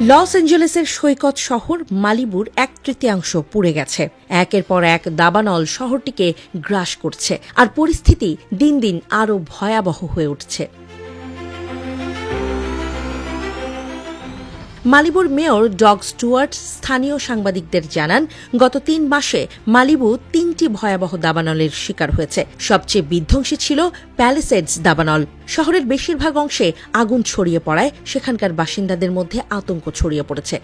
Loss অ্যাঞ্জেলেসের সৈকত শহর মালিবুর এক তৃতীয়াংশ পুড়ে গেছে। একের পর এক দাবানল শহরটিকে গ্রাস করছে। আর পরিস্থিতি দিন দিন আরও ভয়াবহ হয়ে উঠছে। মালিবুর মেয়র ডগ স্টুয়ার্ট স্থানীয় সাংবাদিকদের জানান, গত তিন মাসে মালিবু তিনটি ভয়াবহ দাবানলের শিকার হয়েছে। সবচেয়ে বিধ্বংসী ছিল প্যালেসেডস দাবানল। শহরের বেশিরভাগ অংশে আগুন ছড়িয়ে পড়ায়, সেখানকার বাসিন্দাদের মধ্যে আতঙ্ক ছড়িয়ে পড়েছে।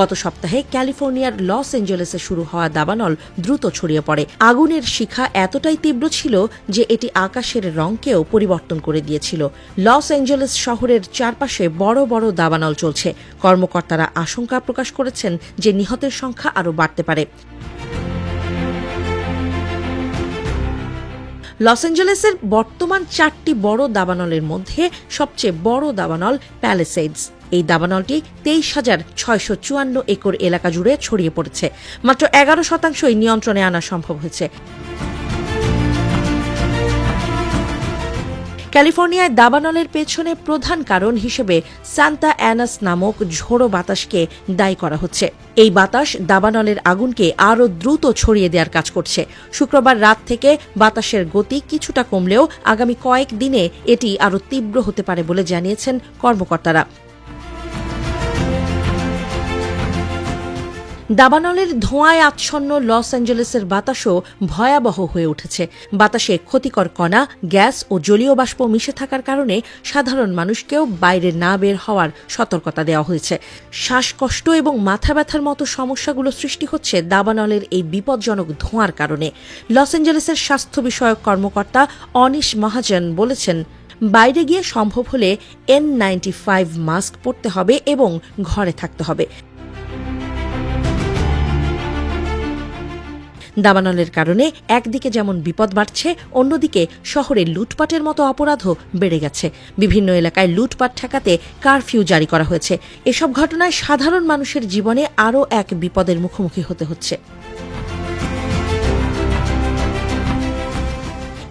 গত সপ্তাহে ক্যালিফোর্নিয়ার লস এঞ্জেলেসে শুরু হওয়া দাবানল দ্রুত ছড়িয়ে পড়ে। আগুনের শিখা এতটাই তীব্র ছিল যে এটি আকাশের রংকেও পরিবর্তন করে দিয়েছিল। লস এঞ্জেলেস শহরের চারপাশে বড় বড় দাবানল চলছে। কর্মকর্তারা আশঙ্কা প্রকাশ করেছেন যে নিহতের সংখ্যা আরও বাড়তে পারে। লস অ্যাঞ্জেলেসের বর্তমান চারটি বড় দাবানলের মধ্যে সবচেয়ে বড় দাবানল প্যালেসেডস এই দাবানলটি তেইশ হাজার ছয়শো চুয়ান্ন একর এলাকা জুড়ে ছড়িয়ে পড়েছে। মাত্র এগারো শতাংশই নিয়ন্ত্রণে আনা সম্ভব হয়েছে। ক্যালিফোর্নিয়ায় দাবানলের পেছনে প্রধান কারণ হিসেবে সান্তা অ্যানাস নামক ঝোড়ো বাতাসকে দায়ী করা হচ্ছে। এই বাতাস দাবানলের আগুনকে আরও দ্রুত ছড়িয়ে দেওয়ার কাজ করছে। শুক্রবার রাত থেকে বাতাসের গতি কিছুটা কমলেও আগামী কয়েক দিনে এটি আরও তীব্র হতে পারে বলে জানিয়েছেন কর্মকর্তারা। দাবানলের ধোঁয়ায় আচ্ছন্ন লস অ্যাঞ্জেলেসের বাতাসও ভয়াবহ হয়ে উঠেছে। বাতাসে ক্ষতিকর কণা, গ্যাস ও জলীয় বাষ্প মিশে থাকার কারণে সাধারণ মানুষকেও বাইরে না বের হওয়ার সতর্কতা দেওয়া হয়েছে। শ্বাসকষ্ট এবং মাথা ব্যথার মতো সমস্যাগুলো সৃষ্টি হচ্ছে দাবানলের এই বিপজ্জনক ধোঁয়ার কারণে। লস অ্যাঞ্জেলেসের স্বাস্থ্য বিষয়ক কর্মকর্তা অনিশ মহাজন বলেছেন, বাইরে গিয়ে সম্ভব হলে এন নাইনটি ফাইভ মাস্ক পরতে হবে এবং ঘরে থাকতে হবে। দাবানলের কারণে একদিকে যেমন বিপদ বাড়ছে, অন্যদিকে শহরে লুটপাটের মতো অপরাধও বেড়ে গেছে। বিভিন্ন এলাকায় লুটপাট ঠেকাতে কারফিউ জারি করা হয়েছে। এসব ঘটনায় সাধারণ মানুষের জীবনে আরও এক বিপদের মুখোমুখি হতে হচ্ছে।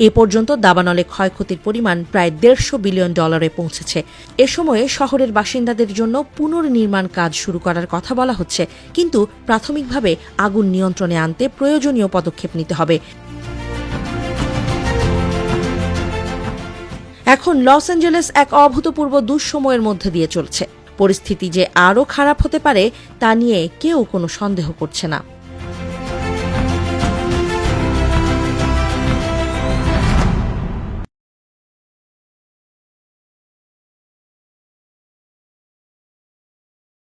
এ পর্যন্ত দাবানলে ক্ষয়ক্ষতির পরিমাণ প্রায় দেড়শো বিলিয়ন ডলারে পৌঁছেছে। এ সময়ে শহরের বাসিন্দাদের জন্য পুনর্নির্মাণ কাজ শুরু করার কথা বলা হচ্ছে, কিন্তু প্রাথমিকভাবে আগুন নিয়ন্ত্রণে আনতে প্রয়োজনীয় পদক্ষেপ নিতে হবে। এখন লস অ্যাঞ্জেলেস এক অভূতপূর্ব দুঃসময়ের মধ্যে দিয়ে চলছে। পরিস্থিতি যে আরও খারাপ হতে পারে, তা নিয়ে কেউ কোনো সন্দেহ করছে না।